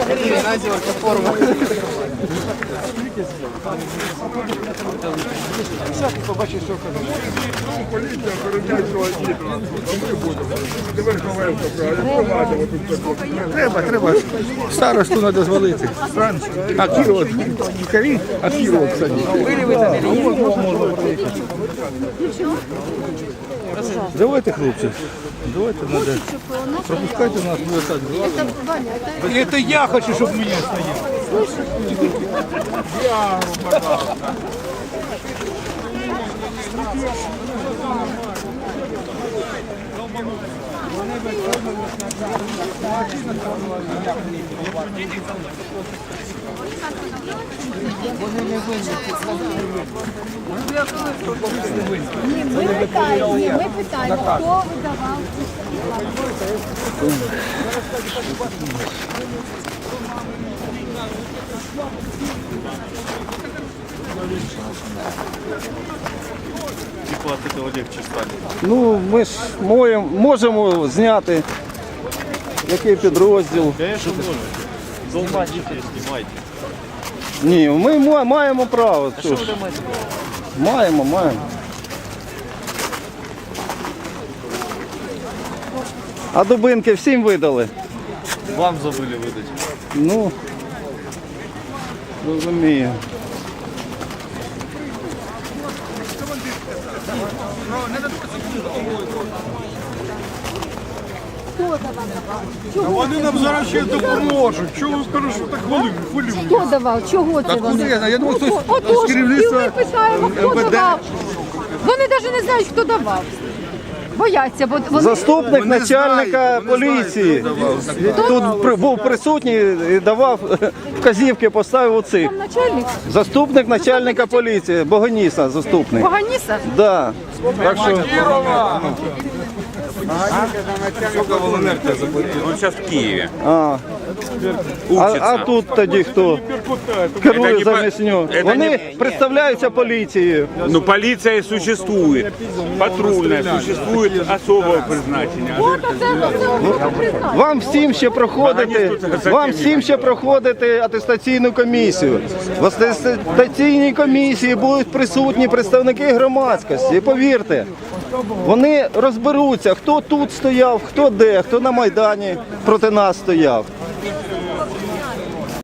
Гімназія форма. Поліція цього діда. Ми будемо. Тепер Коваленко. Провадимо тут такого. Треба, треба. Старосту треба звалити. А Кірова, Карі, а Кірова, кстати. Давайте, хлопці. Давайте надо. Пропускайте нас, ми так. Это я хочу, щоб мене стояв. Ми питаємо, ні, ми питаємо, хто видавав Типа от этого легче стали. Ну, ми ж моєм- можемо зняти, який підрозділ. Конечно, можно. Снимайте, снимайте. Ні, ми ма- маємо право. що ж. Маємо, маємо. А дубинки всім видали? Вам забыли выдать. Ну, розумію. Вони нам зараз ще допоможуть. Чого ви скажете, що так хвилюють? Хто давав? Чого це Та куди вони? я? Я думав, хтось Отож, з і керівництва ми питаємо, хто МВД. давав. Вони навіть не знають, хто давав. Бояться, бо вони Заступник Вони начальника знають, вони поліції. знають, хто Тут при- був присутній і давав вказівки, поставив оцих. там начальник Заступник начальника поліції, Богоніса, заступник. Поганіса. Да. Так що Он сейчас в Киеве. а, а, а тут тоді хто Это керує не по- это Вони не- представляються поліцією. Ну, полиция существует, патрульная существует, оце, оце признали. Вам всім ще проходити, вам всім ще проходити атестаційну комісію. В атестаційній комісії будуть присутні представники громадськості. І повірте, вони розберуться, хто тут стояв, хто де, хто на Майдані проти нас стояв.